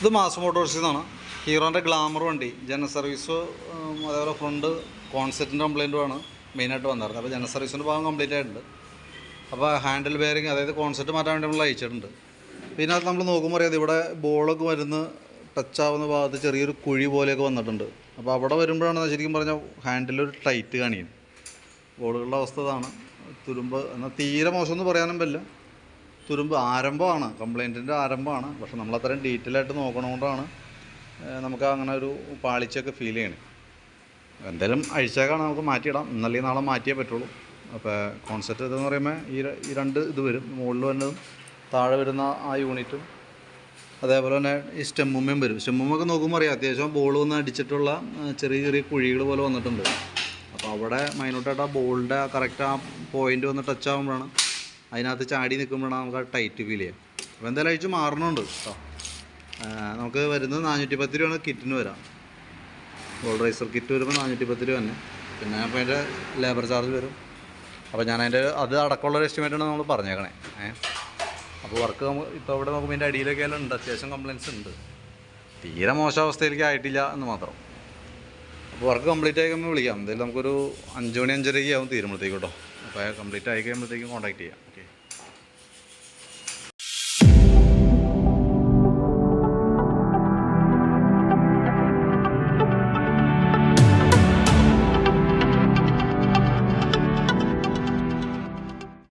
ഇത് മാസ് മോട്ടോഴ്സിൽ നിന്നാണ് ഹീറോന്റെ ഗ്ലാമർ വണ്ടി ജന സർവീസ് അതേപോലെ ഫ്രണ്ട് കോൺസെറ്റിന്റെ കംപ്ലൈന്റുമാണ് മെയിനായിട്ട് വന്നിരുന്നത്. അപ്പോൾ ജന സർവീസിന്റെ ഭാഗം കംപ്ലീറ്റ് ആയിട്ടുണ്ട്. അപ്പോൾ ഹാൻഡിൽ ബെയറിങ് അതായത് കോൺസെപ്റ്റ് മാറ്റാൻ വേണ്ടി നമ്മൾ അയച്ചിട്ടുണ്ട്. പിന്നെ അത് നമ്മൾ നോക്കുമ്പോൾ അറിയാതെ ഇവിടെ ബോളൊക്കെ വരുന്ന ടച്ച് ആവുന്ന ഭാഗത്ത് ചെറിയൊരു കുഴി പോലെയൊക്കെ വന്നിട്ടുണ്ട്. അപ്പോൾ അവിടെ വരുമ്പോഴാണ് ശരിക്കും പറഞ്ഞാൽ ഹാൻഡിലൊരു ടൈറ്റ് കാണിക്കുന്നത്. ബോളുകളുടെ അവസ്ഥ ഇതാണ്. തുരുമ്പ് എന്നാൽ തീരെ മോശമെന്ന് പറയാനും പറ്റില്ല തുരുമ്പ് ആരംഭമാണ്. കംപ്ലൈന്റിന്റെ ആരംഭമാണ്. പക്ഷെ നമ്മളത്രയും ഡീറ്റെയിൽ ആയിട്ട് നോക്കണതുകൊണ്ടാണ് നമുക്ക് അങ്ങനെ ഒരു പാളിച്ചൊക്കെ ഫീൽ ചെയ്യണേ. എന്തായാലും അഴിച്ചേക്കാണ് നമുക്ക് മാറ്റിയിടാം. ഇന്നലെ നാളെ മാറ്റിയേ പറ്റുള്ളൂ. അപ്പോൾ കോൺസെപ്റ്റ് ഇതെന്ന് പറയുമ്പോൾ ഈ ഈ രണ്ട് ഇത് വരും. മുകളിൽ വരുന്നതും താഴെ വരുന്ന ആ യൂണിറ്റും അതേപോലെ തന്നെ ഈ സ്റ്റെമ്മുമ്മയും വരും. സ്റ്റെമ്മുമ്മൊക്കെ നോക്കുമ്പോൾ അറിയാം അത്യാവശ്യം ബോൾ വന്ന് അടിച്ചിട്ടുള്ള ചെറിയ ചെറിയ കുഴികൾ പോലെ വന്നിട്ടുണ്ട്. അപ്പോൾ അവിടെ മൈനോട്ടായിട്ട് ആ ബോളിന്റെ കറക്റ്റ് ആ പോയിന്റ് വന്ന് ടച്ച് ആകുമ്പോഴാണ് അതിനകത്ത് ചാടി നിൽക്കുമ്പോഴാണ് നമുക്ക് ആ ടൈറ്റ് ഫീൽ ചെയ്യാം അപ്പോൾ എന്തായാലും അഴിച്ച് മാറണുണ്ട് കേട്ടോ. നമുക്ക് വരുന്നത് നാനൂറ്റി പത്ത് രൂപയാണ് കിറ്റിന് വരാം. ഗോൾഡ് റൈസർ കിറ്റ് വരുമ്പോൾ നാനൂറ്റി പത്ത് രൂപ തന്നെ. പിന്നെ അപ്പോൾ അതിന്റെ ലേബർ ചാർജ് വരും. അപ്പോൾ ഞാൻ അതിന്റെ അത് അടക്കമുള്ള ഒരു എസ്റ്റിമേറ്റാണ് നമ്മൾ പറഞ്ഞേക്കണേ. ഏഹ് അപ്പോൾ വർക്ക് ഇപ്പോൾ ഇവിടെ നോക്കുമ്പോൾ ഇതിന്റെ അടിയിലൊക്കെ ഉണ്ട്. അത്യാവശ്യം കംപ്ലയിൻസ് ഉണ്ട്. തീരെ മോശം അവസ്ഥയിലേക്ക് ആയിട്ടില്ല എന്ന് മാത്രം. അപ്പോൾ വർക്ക് കംപ്ലീറ്റ് ആയി കഴിയുമ്പോൾ വിളിക്കാം. എന്തായാലും നമുക്കൊരു അഞ്ച് മണി അഞ്ചരയ്ക്ക് ആവും തീരുമ്പോഴത്തേക്കും കേട്ടോ. അപ്പോൾ കംപ്ലീറ്റ് ആയി കഴിയുമ്പോഴത്തേക്കും കോൺടാക്ട് ചെയ്യാം.